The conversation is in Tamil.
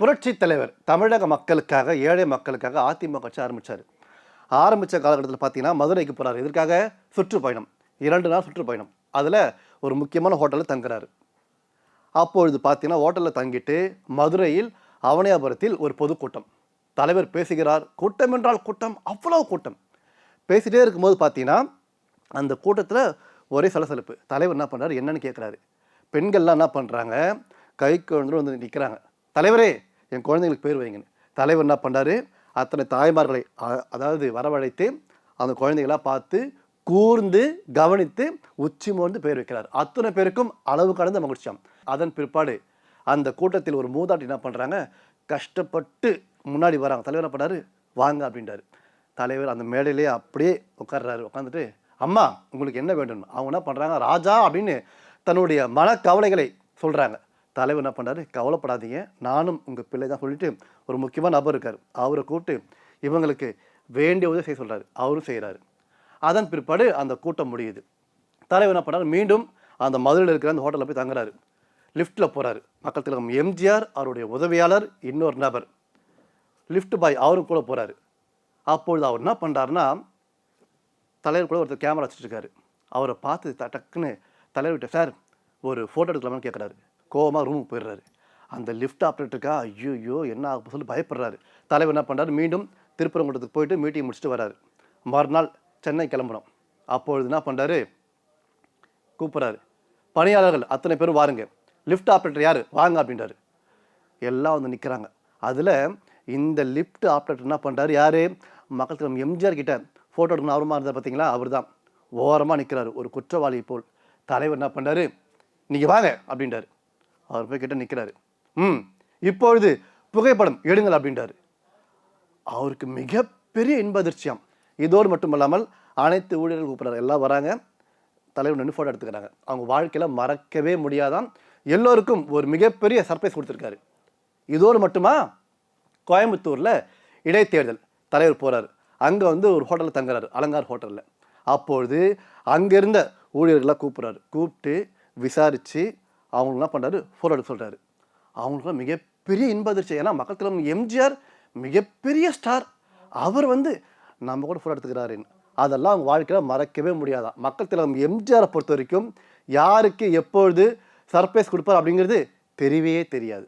புரட்சி தலைவர் தமிழக மக்களுக்காக ஏழை மக்களுக்காக அதிமுக கட்சி ஆரம்பித்தார் ஆரம்பித்த காலகட்டத்தில் பார்த்தீங்கன்னா மதுரைக்கு போகிறார் இதற்காக சுற்றுப்பயணம். இரண்டு நாள் சுற்றுப்பயணம். அதில் ஒரு முக்கியமான ஹோட்டலில் தங்குறாரு. அப்பொழுது பார்த்தீங்கன்னா ஹோட்டலில் தங்கிட்டு மதுரையில் அவனியாபுரத்தில் ஒரு பொதுக்கூட்டம். தலைவர் பேசுகிறார் கூட்டம் என்றால் கூட்டம் அவ்வளோ கூட்டம். பேசிகிட்டே இருக்கும்போது பார்த்தீங்கன்னா அந்த கூட்டத்தில் ஒரே சலசலப்பு. தலைவர் என்ன பண்ணுறாரு என்னன்னு கேட்குறாரு பெண்கள்லாம் என்ன பண்ணுறாங்க கை குழந்தை வந்து நிற்கிறாங்க தலைவரே என் குழந்தைங்களுக்கு பேர் வைங்கன்னு தலைவர் என்ன பண்ணுறாரு அத்தனை தாய்மார்களை அதாவது வரவழைத்து அந்த குழந்தைகளாக பார்த்து கூர்ந்து கவனித்து உச்சி மோர்ந்து பேர் வைக்கிறார். அத்தனை பேருக்கும் அளவு கடந்த மகிழ்ச்சியாம். அதன் பிற்பாடு அந்த கூட்டத்தில் ஒரு மூதாட்டி என்ன பண்ணுறாங்க கஷ்டப்பட்டு முன்னாடி வராங்க. தலைவர் என்ன பண்ணார்? வாங்க அப்படின்றாரு. தலைவர் அந்த மேடையிலேயே அப்படியே உட்கார்றாரு. உட்காந்துட்டு அம்மா உங்களுக்கு என்ன வேண்டும் அவங்க என்ன பண்ணுறாங்க ராஜா அப்படின்னு தன்னுடைய மனக்கவலைகளை சொல்கிறாங்க தலைவர் என்ன பண்ணுறாரு கவலைப்படாதீங்க. நானும் உங்கள் பிள்ளை தான் சொல்லிட்டு ஒரு முக்கியமான நபர் இருக்கார். அவரை கூப்பிட்டு இவங்களுக்கு வேண்டிய உதவி செய்ய சொல்கிறாரு அவரும் செய்கிறாரு அதன் பிற்பாடு அந்த கூட்டம் முடியுது. தலைவர் என்ன பண்ணாரு மீண்டும் அந்த மதுரையில் இருக்கிற அந்த ஹோட்டலில் போய் தங்குறாரு. லிஃப்ட்டில் போகிறாரு மக்கள் திலகம் எம்ஜிஆர் அவருடைய உதவியாளர் இன்னொரு நபர். லிஃப்ட் பாய் அவரும் கூட போகிறாரு அப்பொழுது அவர் என்ன பண்ணுறாருன்னா தலைவர் கூட ஒருத்தர் கேமரா வச்சுருக்காரு அவரை பார்த்து டக்குன்னு தலைவர்கிட்ட சார் ஒரு ஃபோட்டோ எடுக்கலாமான்னு கேட்குறாரு கோவமாக ரூமுக்கு போயிடுறாரு. அந்த லிஃப்ட் ஆப்ரேட்டருக்கா ஐயோ என்ன ஆகும் சொல்லி பயப்படுறாரு. தலைவர் என்ன பண்ணுறாரு மீண்டும் திருப்பரங்குன்றத்துக்கு போயிட்டு மீட்டிங் முடிச்சுட்டு வராரு. மறுநாள் சென்னை கிளம்புறோம். அப்பொழுது என்ன பண்ணுறாரு கூப்பிட்றாரு. பணியாளர்கள் அத்தனை பேரும் வாருங்க. லிஃப்ட் ஆப்ரேட்டர் யார்? வாங்க அப்படின்றாரு. எல்லாம் வந்து நிற்கிறாங்க அதில் இந்த லிஃப்ட் ஆப்ரேட்டர் என்ன பண்ணுறாரு யார்? மக்கள் தலைவர் எம்ஜிஆர் கிட்ட ஃபோட்டோ எடுக்கணும் ஆர்வமாக இருந்தார் பார்த்தீங்களா அவர் தான் ஓரமாக நிற்கிறாரு ஒரு குற்றவாளி போல். தலைவர் என்ன பண்ணுறாரு நீங்கள் வாங்க அப்படின்றாரு. அவர் போய் கிட்ட நிற்கிறாரு ம் இப்பொழுது புகைப்படம் எடுங்கள் அப்படின்றாரு. அவருக்கு மிகப்பெரிய இன்ப அதிர்ச்சியாம் இதோடு மட்டுமல்லாமல் அனைத்து ஊழியர்கள் கூப்பிட்றாரு எல்லாம் வராங்க. தலைவர் நின்று ஃபோட்டோ எடுத்துக்கிறாங்க. அவங்க வாழ்க்கையில் மறக்கவே முடியாதான் எல்லோருக்கும் ஒரு மிகப்பெரிய சர்ப்ரைஸ் கொடுத்துருக்காரு. இதோடு மட்டுமா? கோயம்புத்தூரில் இடைத்தேர்தல் தலைவர் போகிறார் அங்கே வந்து ஒரு ஹோட்டலில் தங்குறாரு. அலங்கார் ஹோட்டலில் அப்பொழுது அங்கே இருந்த ஊழியர்கள்லாம் கூப்பிட்றாரு. கூப்பிட்டு விசாரித்து அவங்களுக்கு என்ன பண்ணுறாரு ஃபோட்டோ எடுக்க சொல்கிறாரு அவங்களுக்குலாம் மிகப்பெரிய இன்ப அதிர்ச்சி ஏன்னா மக்கள் தலைவர் எம்ஜிஆர் மிகப்பெரிய ஸ்டார் அவர் வந்து நம்ம கூட ஃபோட்டோ எடுத்துக்கிறாருன்னு அதெல்லாம் அவங்க வாழ்க்கையில் மறக்கவே முடியாதான் மக்கள் தலைவர் எம்ஜிஆரை பொறுத்த வரைக்கும் யாருக்கு எப்பொழுது சர்ப்ரைஸ் கொடுப்பார் அப்படிங்கிறது தெரியவே தெரியாது.